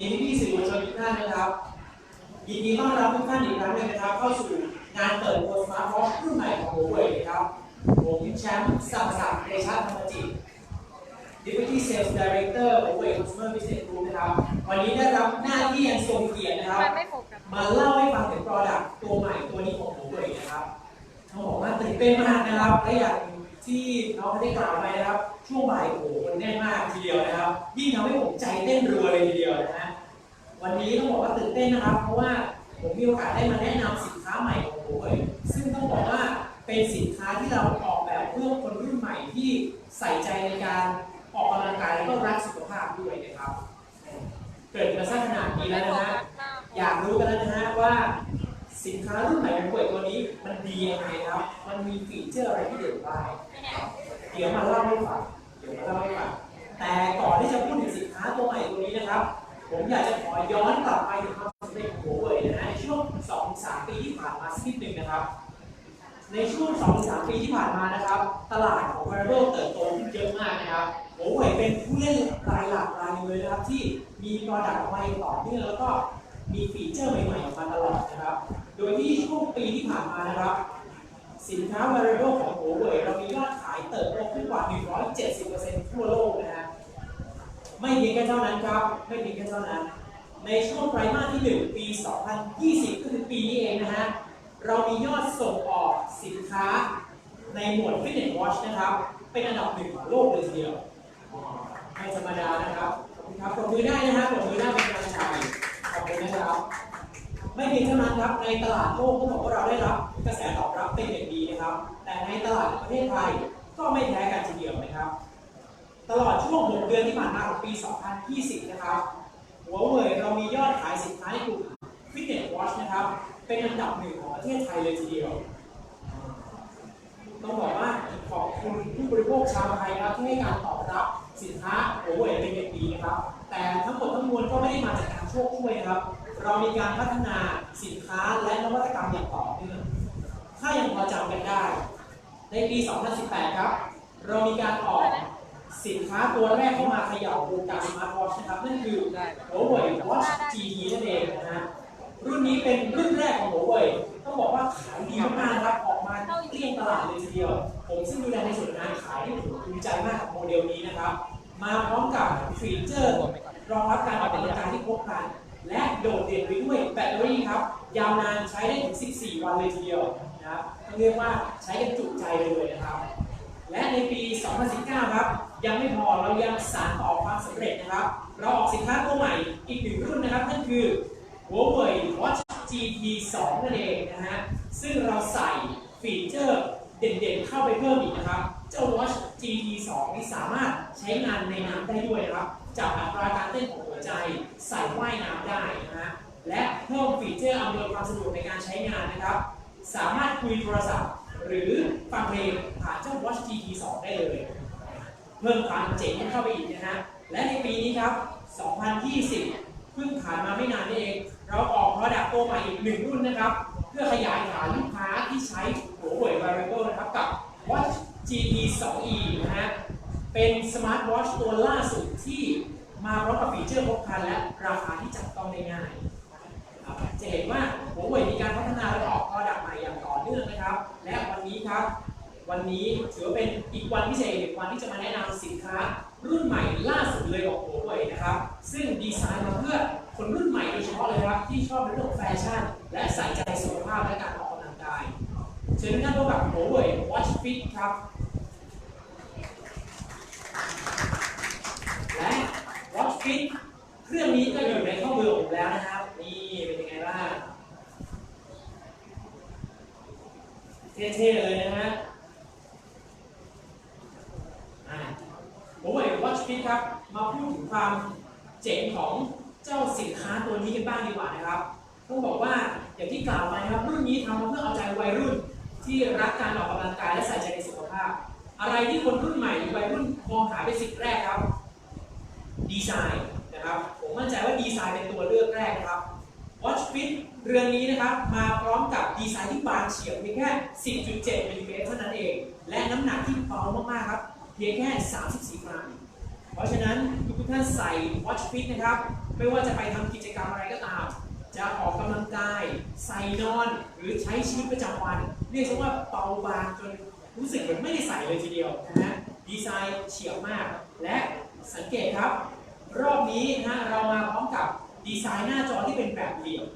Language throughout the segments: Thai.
พี่พี่สื่อมวลชนทุกท่านนะครับยินดีต้อนรับทุกท่านอีกครั้งหนึงนะครับ เข้าสู่งานเปิดตัวสมาร์ทวอทรุ่นใหม่ของ Huawei นะครับผมแชมป์สัมศักดิ์เดชะธรรมจิต Deputy Sales Director Huawei Consumer Business Group นะครับ วันนี้ได้รับหน้าที่อันทรงเกียรตินะครับ มาเล่าให้ฟังถึง Product ตัวใหม่ตัวนี้ของ Huawei นะครับต้องบอกว่าตื่นเต้นมากนะครับและอย่างที่น้องเขาได้กล่าวไปนะครับ ช่วงบ่ายโอ้โหแน่นมากทีเดียวนะครับ ยิ่งทำให้ผมใจเต้นรัวเลยทีเดียวนะฮะ วันนี้ต้องบอกว่าตื่นเต้นนะครับ เพราะว่าผมมีโอกาสได้มาแนะนำสินค้าใหม่ของ Huawei ซึ่งต้องบอกว่าเป็นสินค้าที่เราออกแบบเพื่อคนรุ่นใหม่ที่ใส่ใจในการออกกำลังกายแล้วก็รักสุขภาพด้วยนะครับ เกิดมาสักขนาดนี้แล้วนะฮะอยากรู้กันแล้วนะฮะว่าสินค้ารุ่นใหม่ของ Huawei ตัวนี้มันดียังไงครับ มันมีฟีเจอร์อะไรที่เด่นบ้างเดี๋ยวมาเล่าให้ฟังเดี๋ยวมาเล่าให้ฟังแต่ก่อนที่จะพูดถึงสินค้าตัวใหม่ตัวนี้นะครับ ผมอยากจะขอย้อนกลับไปถึงความสำเร็จของ Huawei นะฮะในช่วง2-3ปีที่ผ่านมาสักนิดหนึ่งนะครับ ในช่วง2-3ปีที่ผ่านมานะครับ ตลาดของ wearable เติบโตขึ้นเยอะมากนะครับ Huawei เป็นผู้เล่นรายหลักรายหนึงเลยนะครับ ที่มี product ออกมาย่างต่อเนื่องแล้วก็มีฟีเจอร์ใหม่ๆออกมาตลอดนะครับ โดยที่ช่วงปีที่ผ่านมานะครับ สินค้า wearable ของ Huawei เรามียอดขายเติบโตขึ้นกว่า 170%ทั่วโลกนะฮะ ไม่เพียงแค่เท่านั้นครับ ไม่เพียงแค่เท่านั้น ในช่วงไตรมาสที่ 1 ปี 2020 ก็คือปีนี้เองนะฮะ เรามียอดส่งออกสินค้าในหมวด Fitness Watch นะครับ เป็นอันดับหนึ่งของโลกเลยทีเดียว ไม่ธรรมดานะครับ ขอบคุณครับปรบมือได้นะฮะปรบมือได้เป็นกำลังใจขอบคุณนะครับ ไม่เพียงเท่านั้นครับ ในตลาดโลกก็บอกว่าเราได้รับกระแสตอบรับเป็นอย่างดีนะครับ แต่ในตลาดประเทศไทยก็ไม่แพ้กันทีเดียวนะครับ ตลอดช่วง 6 เดือนที่ผ่านมาของปี 2020 นะครับหัวเว่ยเรามียอดขายสินค้าในกลุ่ม Fitness Watch นะครับ เป็นอันดับหนึ่งของประเทศไทยเลยทีเดียว ต้องบอกว่าขอบคุณผู้บริโภคชาวไทยนะครับที่ให้การตอบรับสินค้าหัวเว่ยเป็นอย่างดีนะครับ แต่ทั้งหมดทั้งมวลก็ไม่ได้มาจากการโชคช่วยนะครับ เรามีการพัฒนาสินค้าและนวัตกรรมอย่างต่อเนื่องถ้ายังพอจำกันได้ ในปี 2018 ครับ เรามีการออก สินค้าตัวแรกเข้ามาเขย่าวงการสมาร์ทวอชนะครับนั่นคือ Huawei Watch GT นั่นเองนะฮะรุ่นนี้เป็นรุ่นแรกของ Huawei ต้องบอกว่าขายดีมากๆนะครับออกมาเกลี้ยงตลาดเลยทีเดียว ผมซึ่งดูแลในส่วนงานขายที่ผมภูมิใจมากกับโมเดลนี้นะครับ มาพร้อมกับฟีเจอร์รองรับการออกกำลังกายที่ครบครัน และโดดเด่นไปด้วยแบตเตอรี่ครับ ยาวนานใช้ได้ถึง 14 วันเลยทีเดียวนะครับต้องเรียกว่าใช้กันจุใจเลยนะครับ และในปี 2019ครับ ยังไม่พอเรายังสานต่อความสำเร็จนะครับ เราออกสินค้าตัวใหม่อีกหนึ่งรุ่นนะครับ นั่นคือ Huawei Watch GT 2นั่นเองนะฮะ ซึ่งเราใส่ฟีเจอร์เด่นๆเข้าไปเพิ่มอีกนะครับ เจ้า Watch GT 2นี้สามารถใช้งานในน้ำได้ด้วยนะครับ จับอัตราการเต้นของหัวใจ ใส่ว่ายน้ำได้นะฮะ และเพิ่มฟีเจอร์อำนวยความสะดวกในการใช้งานนะครับ สามารถคุยโทรศัพท์หรือฟังเพลงผ่านเจ้า Watch GT 2 ได้เลย เพิ่มความเจ๋งเข้าไปอีกนะฮะ และในปีนี้ครับ 2020 เพิ่งผ่านมาไม่นานนี่เอง เราออก Product ตัวใหม่อีกหนึ่งรุ่นนะครับ เพื่อขยายฐานลูกค้าที่ใช้ Huawei Wearable นะครับกับ Watch GT 2e นะฮะ เป็นสมาร์ทวอชตัวล่าสุดที่มาพร้อมกับฟีเจอร์ครบครันและราคาที่จับต้องได้ง่าย วันนี้ถือว่าเป็นอีกวันพิเศษอีกวันที่จะมาแนะนำสินค้ารุ่นใหม่ล่าสุดเลยของหัวเว่ยนะครับ ซึ่งดีไซน์มาเพื่อคนรุ่นใหม่โดยเฉพาะเลยครับ ที่ชอบในเรื่องแฟชั่น และใส่ใจสุขภาพและการออกกำลังกายเชิญท่านพบกับหัวเว่ย Watch Fit ครับ และ Watch Fit เครื่องนี้ก็อยู่ในข้อมือผมแล้วนะครับ นี่เป็นยังไงบ้างเท่ๆเลยนะฮะอ่าผมว่า Watch Fit ครับ มาพูดถึงความเจ๋งของเจ้าสินค้าตัวนี้กันบ้างดีกว่านะครับต้องบอกว่าอย่างที่กล่าวไปนะครับ รุ่นนี้ทำมาเพื่อเอาใจ วัยรุ่นที่รักการออกกำลังกายและใส่ใจในสุขภาพ อะไรที่คนรุ่นใหม่หรือวัยรุ่นมองหาเป็นสิ่งแรกครับ ดีไซน์นะครับ ผมมั่นใจว่าดีไซน์เป็นตัวเลือกแรกนะครับ Watch Fit เรือนนี้นะครับมาพร้อมกับดีไซน์ที่บางเฉียบเพียงแค่ 10.7มิลลิเมตรเท่านั้นเอง และน้ำหนักที่เบามากๆครับ เพียงแค่ 34 กรัม เพราะฉะนั้นทุกท่านใส่ Watch Fit นะครับ ไม่ว่าจะไปทำกิจกรรมอะไรก็ตาม จะออกกำลังกาย ใส่นอนหรือใช้ชีวิตประจำวัน เรียกว่าเบาบางจนรู้สึกเหมือนไม่ได้ใส่เลยทีเดียวนะฮะดีไซน์เฉียบมาก และสังเกตครับ รอบนี้นะเรามาพร้อมกับดีไซน์หน้าจอที่เป็นแบบเหลี่ยม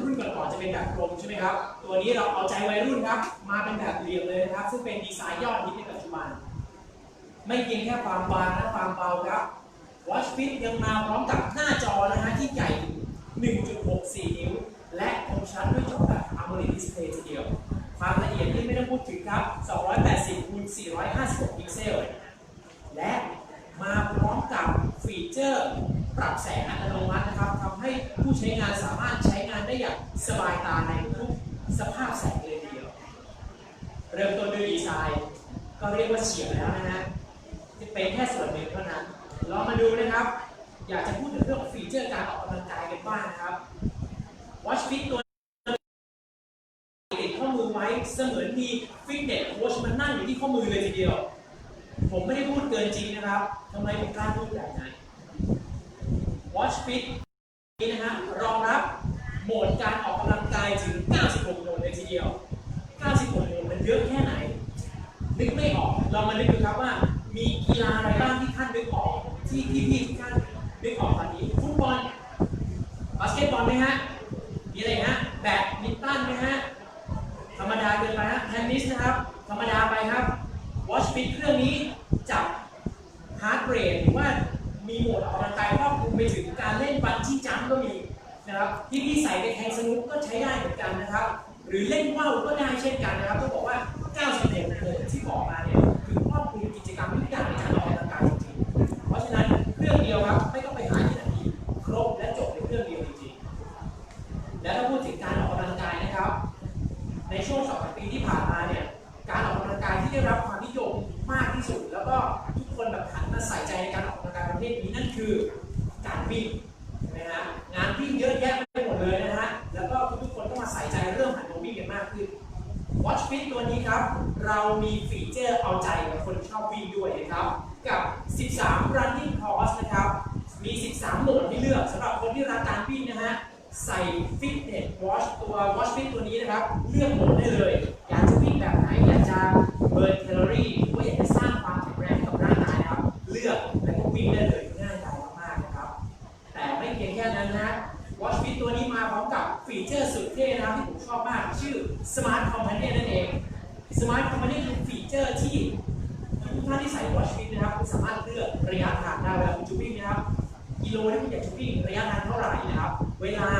รุ่นก่อนๆจะเป็นแบบกลมใช่ไหมครับ ตัวนี้เราเอาใจวัยรุ่นครับ มาเป็นแบบเหลี่ยมเลยนะครับ ซึ่งเป็นดีไซน์ยอดฮิตในปัจจุบัน ไม่เพียงแค่ความบางและความเบาครับ Watch Fit ยังมาพร้อมกับหน้าจอนะฮะที่ใหญ่ถึง 1.64 นิ้ว และคมชัดด้วยจอแบบ AMOLED Display ทีเดียว ความละเอียดที่ไม่ต้องพูดถึงครับ 280คูณ456 พิกเซล และมาพร้อมกับฟีเจอร์ปรับแสงอัตโนมัตินะครับทำให้ผู้ใช้งานสามารถใช้งานได้อย่างสบายตาในทุกสภาพแสงเลยทีเดียว เริ่มต้นด้วยดีไซน์ ก็เรียกว่าเฉียบแล้วนะฮะจะเป็นแค่ส่วนหนึ่งเท่านั้นลองมาดูนะครับ อยากจะพูดถึงเรื่องฟีเจอร์การออกกำลังกาย บ้างนะครับ Watch Fit ตัวติดข้อมือไว้เสมือนมีฟิตเนสโค้ชมันนั่งอยู่ที่ข้อมือเลยทีเดียว ผมไม่ได้พูดเกินจริงนะครับทำไมผมกล้าพูดแบบนั้น Watch Fit นี้นะฮะรองรับโหมดการออกกำลังกายถึง 96โหมดเลยทีเดียว 96โหมดมันเยอะแค่ไหน นึกไม่ออกลองมานึกดูครับว่า มีกีฬาอะไรบ้างที่ท่านนึกออก ที่พี่ๆทุกท่านนึกออกตอนนี้ฟุตบอลาสเกตบอลไหมฮะ มีอะไรฮะ แบดมินตันไหมฮะ ธรรมดาเกินไปฮะ เทนนิสนะครับ ธรรมดาไปครับ วอชฟิตเครื่องนี้จับฮาร์ดเรทหรือว่ามีโหมดออกกำลังกายครอบคลุมไปถึงการเล่นบันจี้จัมก็มีนะครับ ที่พี่ใส่ไปแทงสนุกก็ใช้ได้เหมือนกันนะครับ หรือเล่นว่าวก็ได้เช่นกันนะครับต้องบอกว่า90โหมดที่บอกมาเนี่ยคือครอบคลุมกิจกรรมทุกอย่างในการออกกำลังกายจริงๆเพราะฉะนั้นเครื่องเดียวครับ ในช่วงสองปีที่ผ่านมาเนี่ยการออกกำลังกายที่ได้รับความนิยมมากที่สุด แล้วก็ทุกคนแบบหันมาใส่ใจในการออกกำลังกายประเภทนี้นั่นคือการวิ่งนะฮะงานวิ่งเยอะแยะไปหมดเลยนะฮะแล้วก็ทุกคนก็มาใส่ใจเรื่องหันมาวิ่งกันมากขึ้น Watch Fit ตัวนี้ครับ เรามีฟีเจอร์เอาใจกับคนชอบวิ่งด้วยนะครับ กับ 13 running course นะครับ มี 13 โหมดให้เลือกสำหรับคนที่รักการวิ่งนะฮะ ใส่ Fitness Watch ตัว Watch Fit ตัวนี้นะครับ เลือกโหมดได้เลย อยากจะวิ่งแบบไหน อยากจะเบิร์นแคลอรี่หรือว่าอยากจะสร้างความแข็งแรงกับร่างกายนะครับ เลือกแล้วก็วิ่งได้เลยง่ายดายมากๆนะครับ แต่ไม่เพียงแค่นั้นนะ Watch Fit ตัวนี้มาพร้อมกับฟีเจอร์สุดเท่นะครับที่ผมชอบมาก ชื่อ Smart Companion นั่นเอง Smart Companion คือฟีเจอร์ที่ทุกท่านที่ใส่ Watch Fit นะครับคุณสามารถเลือกระยะทางได้เวลาคุณจะวิ่งนะครับกิโลที่คุณอยากจะวิ่งระยะทางเท่าไหร่นะครับ เวลา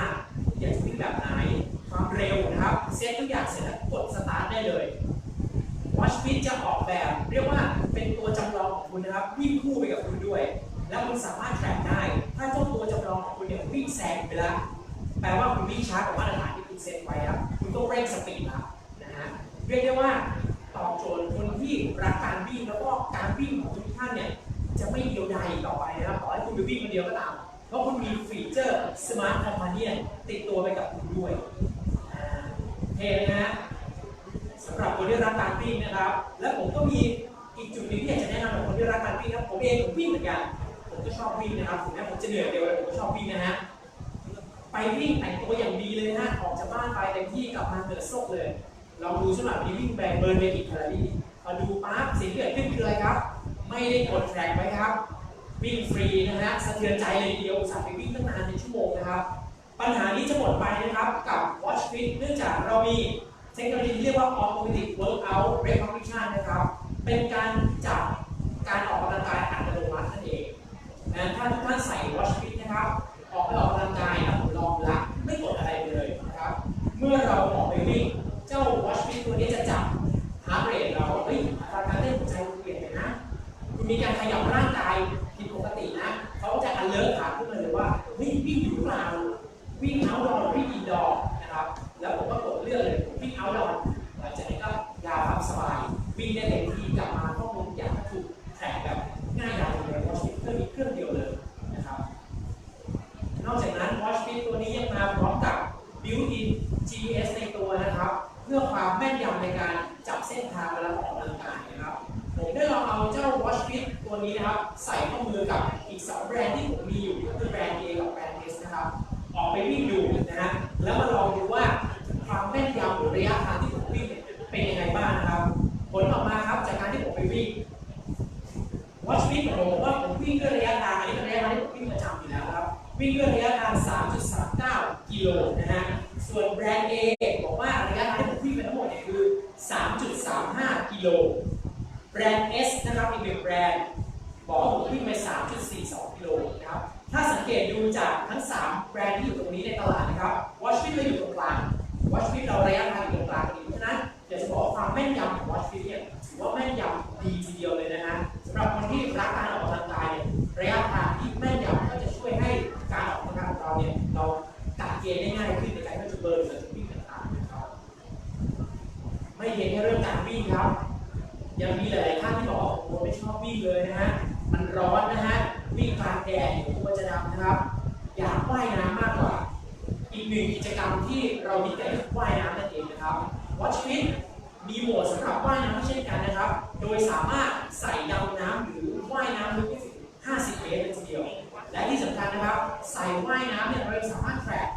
อยากจะวิ่งแบบไหน ความเร็วนะครับ เซตทุกอย่างเสร็จแล้วกดสตาร์ทได้เลย Watch Fit จะออกแบบ เรียกว่าเป็นตัวจำลองของคุณนะครับ วิ่งคู่ไปกับคุณด้วย แล้วคุณสามารถแทร็กได้ ถ้าเจ้าตัวจำลองของคุณเนี่ยวิ่งแซงไปแล้วแปลว่าคุณวิ่งช้ากว่ามาตรฐานที่คุณเซตไว้ครับคุณต้องเร่งสปีดแล้วนะฮะเรียกได้ว่าตอบโจทย์คนที่รักการวิ่งแล้วก็การวิ่งของทุกท่านเนี่ยจะไม่เดียวดายต่อไปนะครับต่อให้คุณไปวิ่งคนเดียวก็ตามเพราะคุณมีฟีเจอร์สมาร Smart Companion ติดตัวไปกับคุณด้วยเท่เลยนะสำหรับคนที่รักการวิ่งนะครับ และผมก็มีอีกจุดหนึงที่อยากจะแนะนำกับคนที่รักการวิ่งครับผมเองผมวิ่งเหมือนกันผมก็ชอบวิ่งนะครับถึงแม้ผมจะเหนื่อยเดียวแต่ผมก็ชอบวิ่งนะฮะไปวิ่งแต่งตัวอย่างดีเลยนะออกจากบ้านไปเต็มที่กลับมาเหนื่อยซกเลยลองดูสำหรับนี้วิ่งแบงเบิร์นไปกี่แคลอรี่พอดูปั๊บสิ่งที่เกิดขึ้นคืออะไรครับ ไม่ได้กดแทร็กไว้ครับ วิ่งฟรีนะฮะสะเทือนใจเลยเดียวสั่งไปวิ่ง ปัญหานี้จะหมดไปนะครับกับ Watch Fit เนื่องจากเรามีเทคโนโลยีที่เรียกว่า Automatic Workout Recognition นะครับ เป็นการจับการออกกำลังกายอัตโนมัตินั่นเองนะถ้าทุกท่าน ไปวิ่งดูนะฮะแล้วมาลองดูว่าความแม่นยำหรือระยะทางที่ผมวิ่งเป็นยังไงบ้างนะครับ ผลออกมาครับจากการที่ผมไปวิ่งวัชฟิตผมบอกว่าผมวิ่งด้วยระยะทางอันนี้เป็นระยะทางที่ผมวิ่งประจำอยู่แล้วครับ วิ่งด้วยระยะทาง 3.39 กิโลนะฮะส่วนแบรนด์ A บอกว่าระยะทางที่ผมวิ่งไปทั้งหมดเนี่ยคือ 3.35 กิโลแบรนด์ S นะครับอีกหนึ่งแบรนด์บอกว่าผมวิ่งไป 3.42 กิโล ถ้าสังเกตดูจากทั้ง 3 แบรนด์ที่อยู่ตรงนี้ในตลาดนะครับ Watch Fit เราอยู่ตรงกลาง Watch Fit เราระยะทางอยู่ตรงกลางพอดีเพราะฉะนั้นอยากจะบอกความแม่นยำของ Watch Fit เนี่ยถือว่าแม่นยำดีทีเดียวเลยนะฮะสำหรับคนที่รักการออกกำลังกายเนี่ยระยะทางที่แม่นยำก็จะช่วยให้การออกกำลังกายของเราเนี่ยเรากัดเกณฑ์ได้ง่ายขึ้นในการที่จะเบิร์นหรือจะวิ่งต่างๆนะครับไม่เพียงแค่เรื่องการวิ่งครับ ยังมีหลายๆท่านที่บอกว่าโอ้โหไม่ชอบวิ่งเลยนะฮะมันร้อนนะฮะ วิ่งกลางแดดเดี๋ยวตัวจะดำนะครับ อยากว่ายน้ำมากกว่า อีกหนึ่งกิจกรรมที่เรามีแต่ว่ายน้ำนั่นเองนะครับ Watch Fit มีโหมดสำหรับว่ายน้ำเช่นกันนะครับ โดยสามารถใส่ดำน้ำหรือว่ายน้ำลึกได้ถึง50 เมตรเลยทีเดียว และที่สำคัญนะครับ ใส่ว่ายน้ำเนี่ยเราสามารถแทร็ก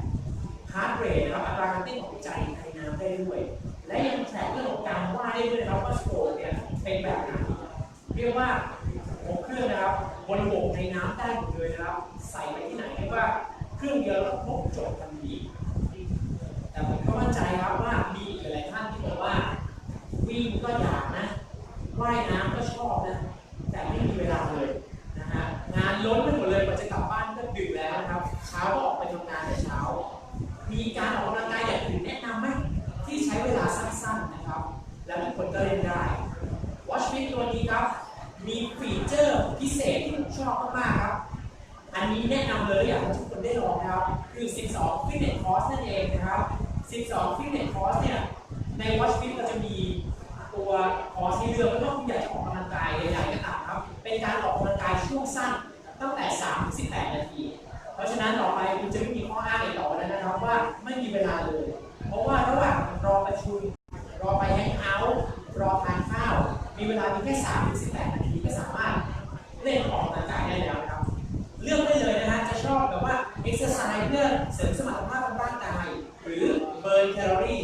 ฮาร์ดเรทนะครับอัตราการเต้นของใจในน้ำได้ด้วย และยังแทร็กเรื่องของการว่ายได้ด้วยนะครับว่าสโตรกเนี่ยเป็นแบบไหนเรียกว่าของเครื่องนะครับ บนบกในน้ำได้หมดเลยนะครับ ใส่ไปที่ไหนเรียกว่าเครื่องเดียวแล้วครบจบทันทีแต่ผมก็มั่นใจครับว่ามีอีกหลายท่านที่บอกว่าวิ่งก็อยากนะว่ายน้ำก็ชอบนะ ใน Watch Fit เราจะมีตัวคอร์สให้เลือกไม่ว่าคุณอยากจะออกกำลังกายใหญ่ๆก็ตามครับ เป็นการออกกำลังกายช่วงสั้นตั้งแต่ 3-18 นาที เพราะฉะนั้นต่อไปคุณจะไม่มีข้ออ้างอีกต่อแล้วนะครับว่าไม่มีเวลาเลย เพราะว่าระหว่างรอประชุมรอไปแฮงเอาท์รอทานข้าว มีเวลาเพียงแค่3-18 นาทีก็สามารถเล่นออกกำลังกายได้แล้วครับ เลือกได้เลยนะฮะจะชอบแบบว่าเอ็กซ์ไซส์เพื่อเสริมสมรรถภาพของร่างกายหรือเบิร์นแคลอรี่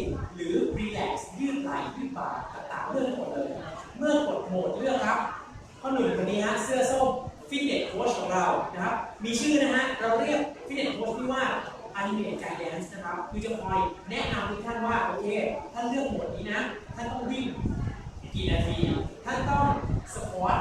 เรานะครับ มีชื่อนะฮะ เราเรียกฟิตเนสโค้ชที่ว่า Animate Guidance นะครับ คือจะคอยแนะนำทุกท่านว่า โอเค ท่านเลือกโหมดนี้นะ ท่านต้องวิ่งกี่นาที ท่านต้องสควอต